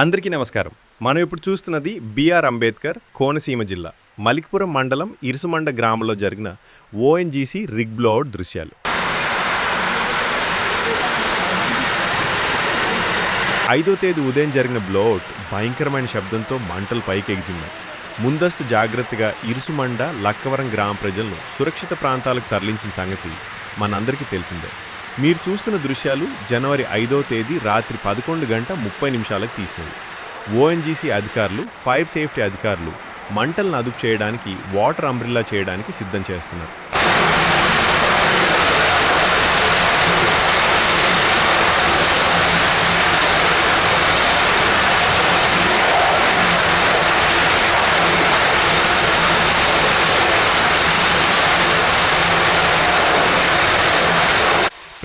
అందరికీ నమస్కారం. మనం ఇప్పుడు చూస్తున్నది బిఆర్ అంబేద్కర్ కోనసీమ జిల్లా మలిక్పురం మండలం ఇరుసుమండ గ్రామంలో జరిగిన ఓఎన్జీసీ రిగ్ బ్లౌడ్ దృశ్యాలు. ఐదో తేదీ ఉదయం జరిగిన బ్లౌట్ భయంకరమైన శబ్దంతో మంటలు పైకి ముందస్తు జాగ్రత్తగా ఇరుసుమండ లక్కవరం గ్రామ ప్రజలను సురక్షిత ప్రాంతాలకు తరలించిన సంగతి మనందరికీ తెలిసిందే. మీరు చూస్తున్న దృశ్యాలు జనవరి ఐదో తేదీ రాత్రి పదకొండు గంట ముప్పై నిమిషాలకు తీసినవి. ఓఎన్జీసీ అధికారులు ఫైర్ సేఫ్టీ అధికారులు మంటలను అదుపు చేయడానికి వాటర్ అంబ్రిల్లా చేయడానికి సిద్ధం చేస్తున్నారు.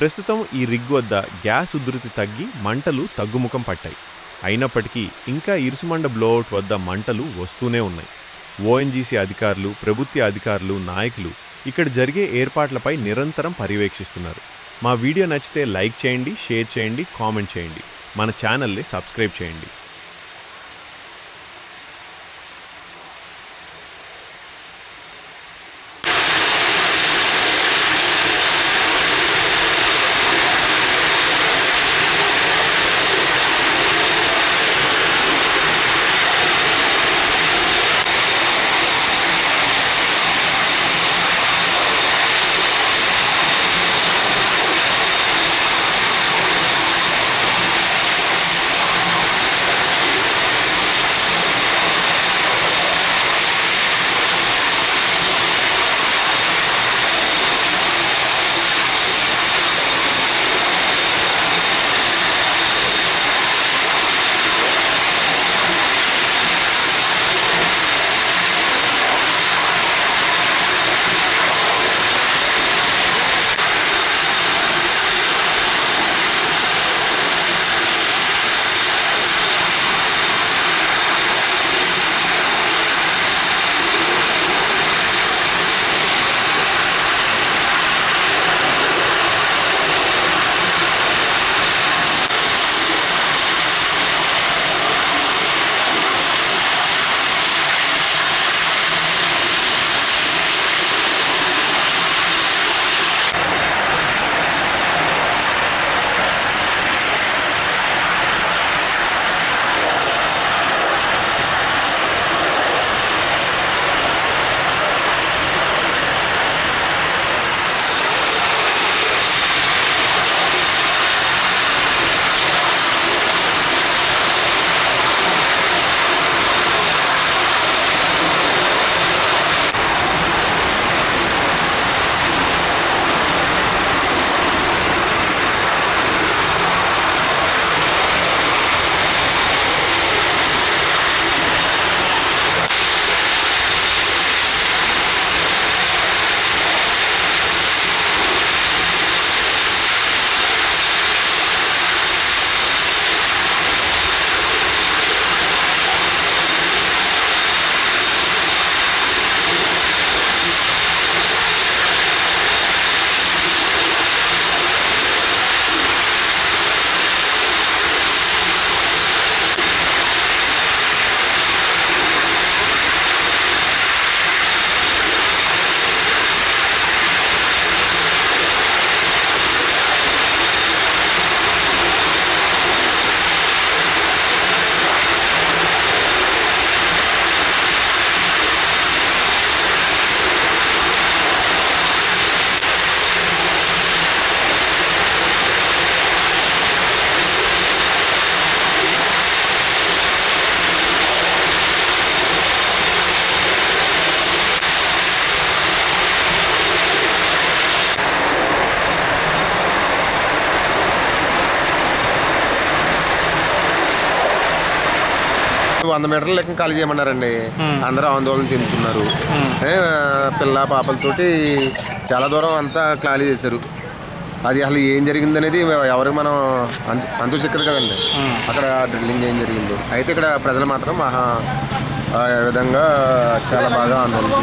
ప్రస్తుతం ఈ రిగ్ వద్ద గ్యాస్ ఉధృతి తగ్గి మంటలు తగ్గుముఖం పట్టాయి. అయినప్పటికీ ఇంకా ఇరుసుమండ బ్లోఅవుట్ వద్ద మంటలు వస్తూనే ఉన్నాయి. ఓఎన్జీసీ అధికారులు ప్రభుత్వ అధికారులు నాయకులు ఇక్కడ జరిగే ఏర్పాట్లపై నిరంతరం పర్యవేక్షిస్తున్నారు. మా వీడియో నచ్చితే లైక్ చేయండి షేర్ చేయండి కామెంట్ చేయండి. మన ఛానల్ని సబ్స్క్రైబ్ చేయండి. వంద మీటర్ల లెక్క ఖాళీ చేయమన్నారండి. అందరూ ఆందోళన చెందుతున్నారు. పిల్ల పాపలతోటి చాలా దూరం అంతా ఖాళీ చేశారు. అది అసలు ఏం జరిగింది అనేది ఎవరికి మనం అంతు చిక్కదు కదండి. అక్కడ డ్రిల్లింగ్ ఏం జరిగిందో. అయితే ఇక్కడ ప్రజలు మాత్రం మహా ఆ విధంగా చాలా బాగా ఆందోళన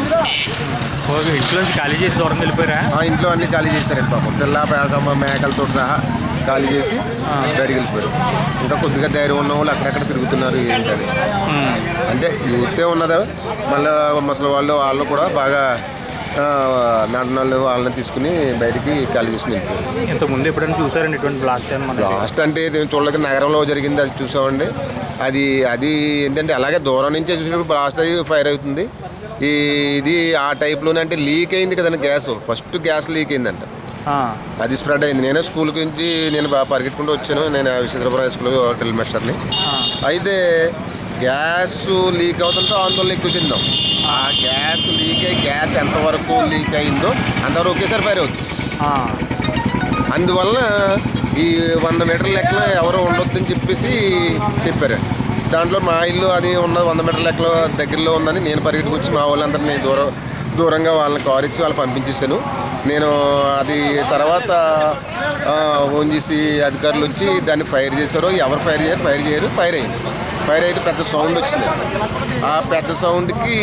ఇంట్లో ఖాళీ చేసి దూరం వెళ్ళిపోయారా? ఆ ఇంట్లో అన్ని ఖాళీ చేశారండి పాపం. పిల్ల పేక మేకలతో సహా ఖాళీ చేసి బయటికి వెళ్ళిపోయారు. ఇంకా కొద్దిగా ధైర్యం ఉన్న వాళ్ళు అక్కడక్కడ తిరుగుతున్నారు ఏంటని. అంటే యూతే ఉన్నదా? మళ్ళీ ముసలి వాళ్ళు వాళ్ళు కూడా బాగా నడనాళ్ళు వాళ్ళని తీసుకుని బయటికి ఖాళీ చేసుకుని వెళ్ళిపోయారు. ఇంత ముందు ఎప్పుడైనా చూసారండి ఇటువంటి బ్లాస్ట్ అంటే చూడలేక నగరంలో జరిగింది అది చూసామండి. అది అది ఏంటంటే అలాగే దూరం నుంచే చూసినప్పుడు బ్లాస్ట్ అయ్యి ఫైర్ అవుతుంది. ఈ ఇది ఆ టైప్లోనే అంటే లీక్ అయింది కదండి గ్యాస్ ఫస్ట్ గ్యాస్ లీక్ అయిందంట. అది స్ప్రెడ్ అయింది. నేనే స్కూల్ నుంచి నేను బాగా పరిగెట్టుకుంటూ వచ్చాను. నేను విశ్వేశ్వరపురం హై స్కూల్ డ్రిల్ మాస్టర్ని అయితే గ్యాస్ లీక్ అవుతుంటే ఆందోళన ఎక్కువ చెందాం ఆ గ్యాస్ లీక్ అయ్యి గ్యాస్ ఎంతవరకు లీక్ అయిందో అంతవరకు ఒకేసారి ఫైర్ అవుతుంది. అందువల్ల ఈ వంద మీటర్ల లెక్కన ఎవరు ఉండొద్దని చెప్పేసి చెప్పారు. దాంట్లో మా ఇల్లు అది ఉన్న వంద మీటర్ల లెక్కలో దగ్గరలో ఉందని నేను పరిగెట్టుకు వచ్చి మా వాళ్ళందరినీ దూరం దూరంగా వాళ్ళని కారు ఇచ్చి వాళ్ళు పంపించేసాను నేను అది తర్వాత ఆ, ఫోన్ చేసి అధికారులు వచ్చి దాన్ని ఫైర్ చేశారు ఎవరు ఫైర్ చేయరు ఫైర్ చేయరు ఫైర్ అయింది ఫైర్ అయితే పెద్ద సౌండ్ వచ్చింది. ఆ పెద్ద సౌండ్కి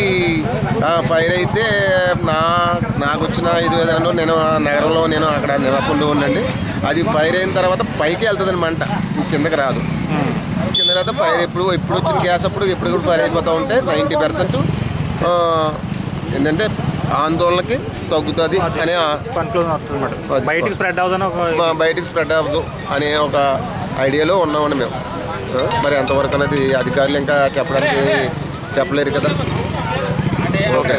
ఫైర్ అయితే నా నాకు వచ్చిన ఇది ఏదైనా నేను ఆ నగరంలో నేను అక్కడ నివాసం ఉండి ఉండండి. అది ఫైర్ అయిన తర్వాత పైకి వెళ్తుందని మంట. కిందకి రాదు. కింద తర్వాత ఫైర్ ఎప్పుడు ఎప్పుడు వచ్చిన గ్యాస్ అప్పుడు ఎప్పుడు కూడా ఫైర్ అయిపోతూ ఉంటే నైంటీ పర్సెంట్ ఏంటంటే ఆందోళనకి తగ్గుతుంది అనే. బయటికి స్ప్రెడ్ మా బయటికి స్ప్రెడ్ అవ్వదు అనే ఒక ఐడియాలో ఉన్నామండి మేము. మరి ఎంతవరకు అనేది అధికారులు ఇంకా చెప్పడానికి చెప్పలేరు కదా. ఓకే.